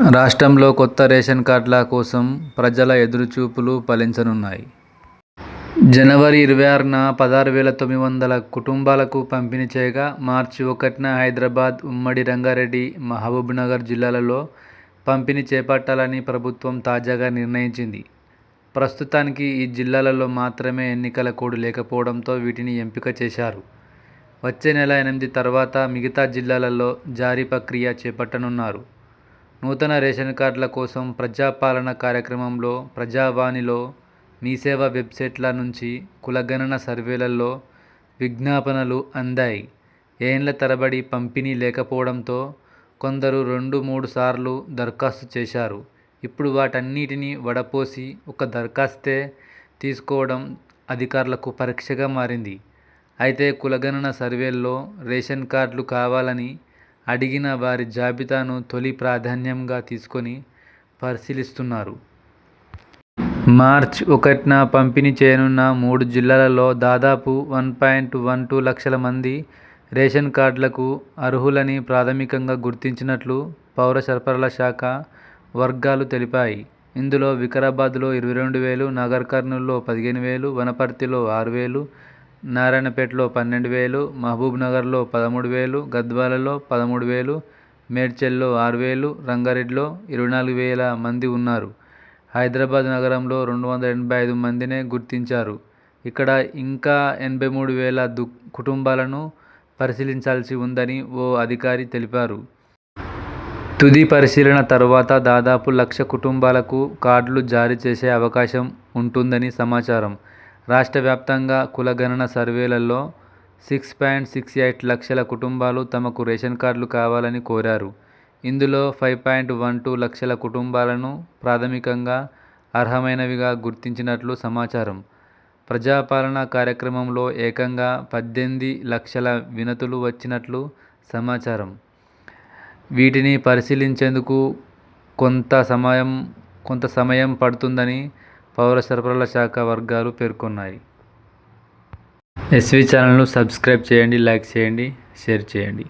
రాష్ట్రంలో కొత్త రేషన్ కార్డుల కోసం ప్రజల ఎదురుచూపులు ఫలించనున్నాయి. జనవరి ఇరవై ఆరున పదహారు వేల తొమ్మిది వందల కుటుంబాలకు పంపిణీ చేయగా మార్చి ఒకటిన హైదరాబాద్ ఉమ్మడి రంగారెడ్డి మహబూబ్నగర్ జిల్లాలలో పంపిణీ చేపట్టాలని ప్రభుత్వం తాజాగా నిర్ణయించింది. ప్రస్తుతానికి ఈ జిల్లాలలో మాత్రమే ఎన్నికల కోడ్ లేకపోవడంతో వీటిని ఎంపిక చేశారు. వచ్చే నెల ఎనిమిది తర్వాత మిగతా జిల్లాలలో జారీ ప్రక్రియ చేపట్టనున్నారు. నూతన రేషన్ కార్డుల కోసం ప్రజాపాలన కార్యక్రమంలో ప్రజావాణిలో మీసేవ వెబ్సైట్ల నుంచి కులగణన సర్వేలలో విజ్ఞాపనలు అందాయి. ఏండ్ల తరబడి పంపిణీ లేకపోవడంతో కొందరు రెండు మూడు సార్లు దరఖాస్తు చేశారు. ఇప్పుడు వాటన్నిటినీ వడపోసి ఒక దరఖాస్తే తీసుకోవడం అధికారులకు పరీక్షగా మారింది. అయితే కులగణన సర్వేల్లో రేషన్ కార్డులు కావాలని అడిగిన వారి జాబితాను తొలి ప్రాధాన్యంగా తీసుకొని పరిశీలిస్తున్నారు. మార్చ్ ఒకటిన పంపిణీ చేయనున్న మూడు జిల్లాలలో దాదాపు వన్ పాయింట్ వన్ టూ లక్షల మంది రేషన్ కార్డులకు అర్హులని ప్రాథమికంగా గుర్తించినట్లు పౌర సరఫరాల శాఖ వర్గాలు తెలిపాయి. ఇందులో వికారాబాద్లో ఇరవై రెండు వేలు నాగర్ కర్నూల్లో పదిహేను వేలు వనపర్తిలో ఆరు వేలు నారాయణపేటలో పన్నెండు వేలు మహబూబ్నగర్లో పదమూడు వేలు గద్వాలలో పదమూడు వేలు మేడ్చల్లో ఆరు వేలు రంగారెడ్డిలో ఇరవై నాలుగు వేల మంది ఉన్నారు. హైదరాబాద్ నగరంలో రెండు వందల ఎనభై ఐదు మందినే గుర్తించారు. ఇక్కడ ఇంకా ఎనభై మూడు వేల దు కుటుంబాలను పరిశీలించాల్సి ఉందని ఓ అధికారి తెలిపారు. తుది పరిశీలన తర్వాత దాదాపు లక్ష కుటుంబాలకు కార్డులు జారీ చేసే అవకాశం ఉంటుందని సమాచారం. రాష్ట్ర వ్యాప్తంగా కులగణన సర్వేలలో సిక్స్ పాయింట్ సిక్స్ ఎయిట్ లక్షల కుటుంబాలు తమకు రేషన్ కార్డులు కావాలని కోరారు. ఇందులో ఫైవ్ పాయింట్ వన్ టూ లక్షల కుటుంబాలను ప్రాథమికంగా అర్హమైనవిగా గుర్తించినట్లు సమాచారం. ప్రజాపాలన కార్యక్రమంలో ఏకంగా పద్దెనిమిది లక్షల వినతులు వచ్చినట్లు సమాచారం. వీటిని పరిశీలించేందుకు కొంత సమయం కొంత సమయం పడుతుందని పౌర సరఫరాల శాఖ వర్గాలు పేర్కొన్నాయి. ఎస్వి ఛానల్ను సబ్స్క్రైబ్ చేయండి లైక్ చేయండి షేర్ చేయండి.